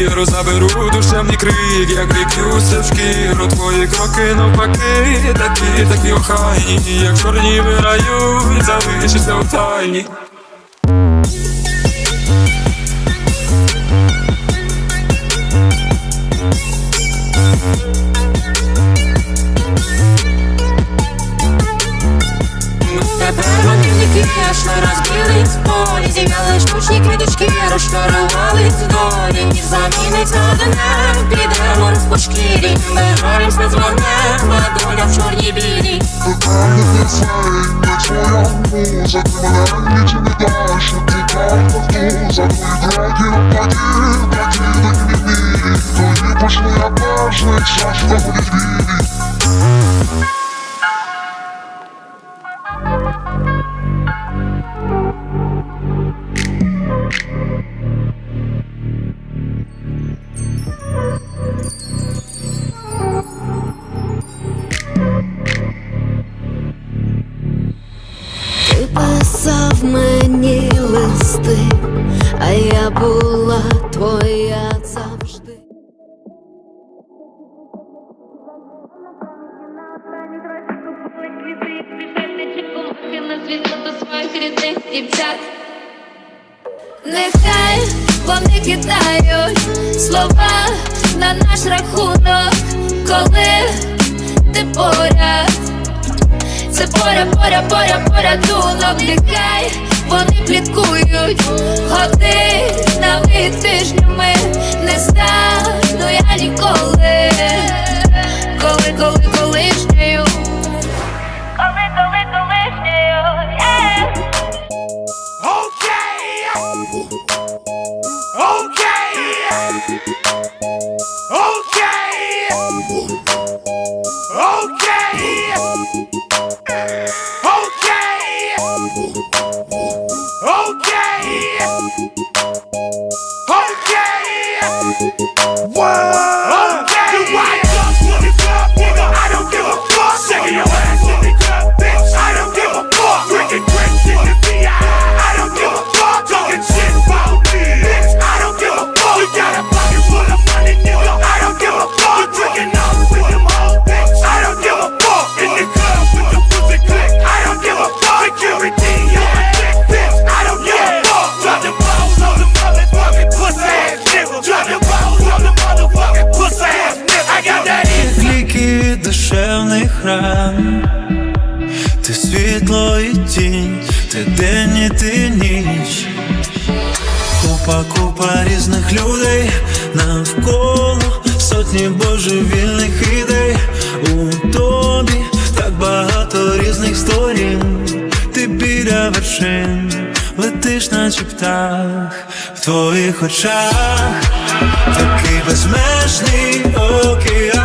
віру, заберу душевні крик, як вип'юся в шкіру, твої кроки навпаки, такі, такі охайні, як чорні вирають, залишишся в тайні. Підемо по шкірі Ми горимось з вогнем, доля в чорній білі. Питання не Тотальне підсвоєння, твоя муза Ти мене нічим не даш, ти так повтуза Твої дороги Ти писав мені листи, а я була твоя завжди. Нехай вони кидають слова на наш рахунок, коли поря, поря, поря, порятунок, нехай вони пліткують годинами і тижнями не стану я ніколи, коли, коли, колишньою, коли, коли, колишньою, yeah. Okay. Okay. Okay. Yeah. Ліки душевних ран, ти світло і тінь, ти день і ти ніч. Купа, купа різних людей навколо сотні божевільних ідей у тобі так багато різних сторін. Ти біля вершин, летиш, наче птах в твоїх очах, такий безмежний океан.